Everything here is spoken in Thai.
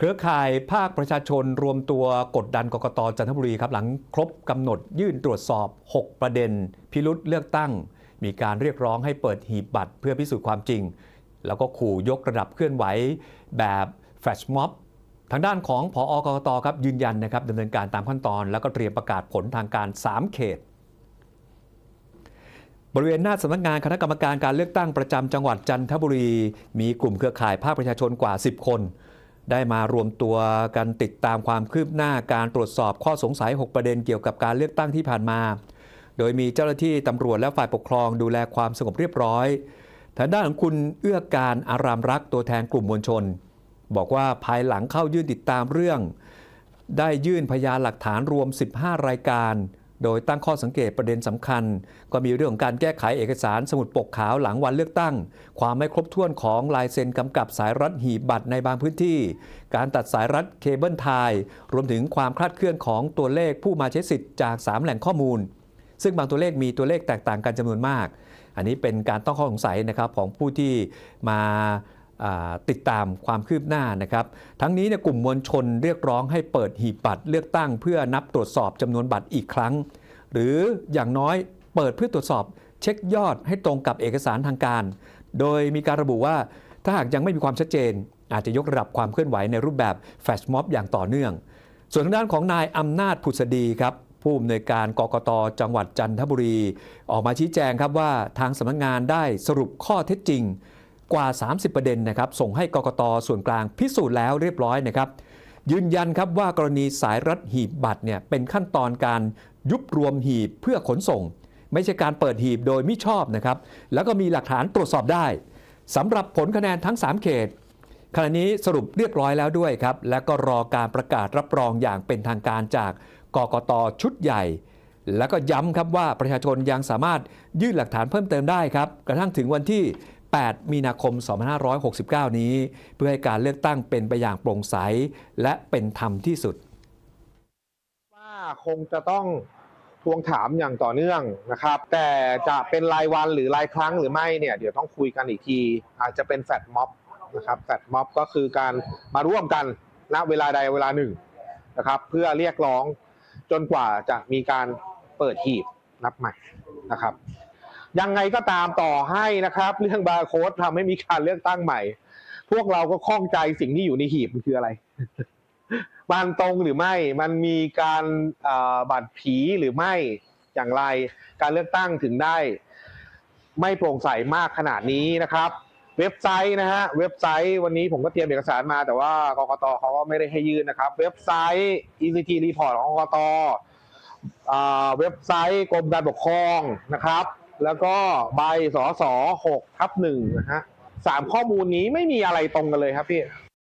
เครือข่ายภาคประชาชนรวมตัวกดดันกกตจันทบุรีครับหลังครบกำหนดยื่นตรวจสอบ 6 ประเด็น พิรุษเลือกตั้ง มีการเรียกร้องให้เปิดหีบบัตรเพื่อพิสูจน์ความจริง แล้วก็ขู่ยกระดับเคลื่อนไหวแบบแฟลชม็อบทางด้านของผออกกตครับยืนยันนะครับดำเนินการตามขั้นตอน แล้วก็เตรียมประกาศผลทางการ 3 เขต บริเวณหน้าสำนักงานคณะกรรมการการเลือกตั้งประจำจังหวัดจันทบุรี มีกลุ่มเครือข่ายภาคประชาชนกว่า 10 คน ได้มารวมตัวกันติดตามความคืบหน้าการตรวจสอบข้อสงสัย 6 ประเด็นเกี่ยวกับการเลือกตั้งที่ผ่านมา โดยมีเจ้าหน้าที่ตำรวจและฝ่ายปกครองดูแลความสงบเรียบร้อยทางด้านของคุณเอื้อการอารามรักตัวแทนกลุ่มมวลชน บอกว่าภายหลังเข้ายื่นติดตามเรื่อง ได้ยื่นพยานหลักฐานรวม 15 รายการ โดยตั้งข้อสังเกตประเด็นสำคัญ ก็มีเรื่องของการแก้ไขเอกสารสมุดปกขาวหลังวันเลือกตั้ง ความไม่ครบถ้วนของลายเซ็นกำกับสายรัดหีบบัตรในบางพื้นที่ การตัดสายรัดเคเบิลไทยรวมถึงความคลาดเคลื่อนของตัวเลขผู้มาใช้สิทธิ์จาก 3 แหล่งข้อมูล ซึ่งบางตัวเลขมีตัวเลขแตกต่างกันจำนวนมาก อันนี้เป็นการต้องข้อสงสัยนะครับของผู้ที่มา ติดตามความคืบหน้านะครับ ทั้งนี้นกลุ่มมวลชนเรียกร้องให้เปิดหีบบัตรเลือกตั้งเพื่อนับตรวจสอบจำนวนบัตรอีกครั้ง หรืออย่างน้อยเปิดเพื่อตรวจสอบเช็คยอดให้ตรงกับเอกสารทางการ โดยมีการระบุว่าถ้าหากยังไม่มีความชัดเจน อาจจะยกระดับความเคลื่อนไหวในรูปแบบแฟชม็อบอย่างต่อเนื่อง ส่วนทางด้านของนายอำนาจผุษดีครับผู้อำนวยการกกตจังหวัดจันทบุรี ออกมาชี้แจงครับว่าทางสำนักงานได้สรุปข้อเท็จจริง กว่า 30 ประเด็นนะครับส่งให้กกตส่วนกลางพิสูจน์แล้วเรียบร้อยนะครับยืนยันครับว่ากรณีสายรัดหีบบัตรเนี่ยเป็นขั้นตอนการยุบรวมหีบเพื่อขนส่ง ไม่ใช่การเปิดหีบโดยมิชอบนะครับแล้วก็มีหลักฐานตรวจสอบได้สำหรับผลคะแนนทั้ง 3 เขตขณะนี้สรุปเรียบร้อยแล้วด้วยครับ และก็รอการประกาศรับรองอย่างเป็นทางการจากกกตชุดใหญ่ แล้วก็ย้ำครับว่าประชาชนยังสามารถยื่นหลักฐานเพิ่มเติมได้ครับ กระทั่งถึงวันที่ 8 มีนาคม 2569 นี้ เพื่อให้การเลือกตั้งเป็นไปอย่างโปร่งใส และเป็นธรรมที่สุด ว่าคงจะต้องทวงถามอย่างต่อเนื่องนะครับ แต่จะเป็นรายวันหรือรายครั้งหรือไม่เนี่ยเดี๋ยวต้องคุยกันอีกที อาจจะเป็นแฟดม็อบนะครับแฟดม็อบก็คือการมาร่วมกันณเวลาใดเวลาหนึ่งนะครับเพื่อเรียกร้องจนกว่าจะมีการเปิดหีบนับใหม่นะครับ ยังไงก็ตามต่อให้นะครับ เรื่องบาร์โค้ดทำให้มีการเลือกตั้งใหม่ พวกเราก็ข้องใจสิ่งที่อยู่ในหีบมันคืออะไร มันตรงหรือไม่มันมีการบัตรผีหรือไม่อย่างไร การเลือกตั้งถึงได้ ไม่โปร่งใสมากขนาดนี้นะครับเว็บไซต์นะฮะเว็บไซต์วันนี้ผมก็เตรียมเอกสารมา แต่ว่ากกตเขาก็ไม่ได้ให้ยื่นนะครับ เว็บไซต์ ECT Report ของกกตเว็บไซต์กรมการปกครองนะครับ แล้วก็ใบสอสอหกทับหนึ่งนะฮะสามข้อมูลนี้ไม่มีอะไรตรงกันเลยครับพี่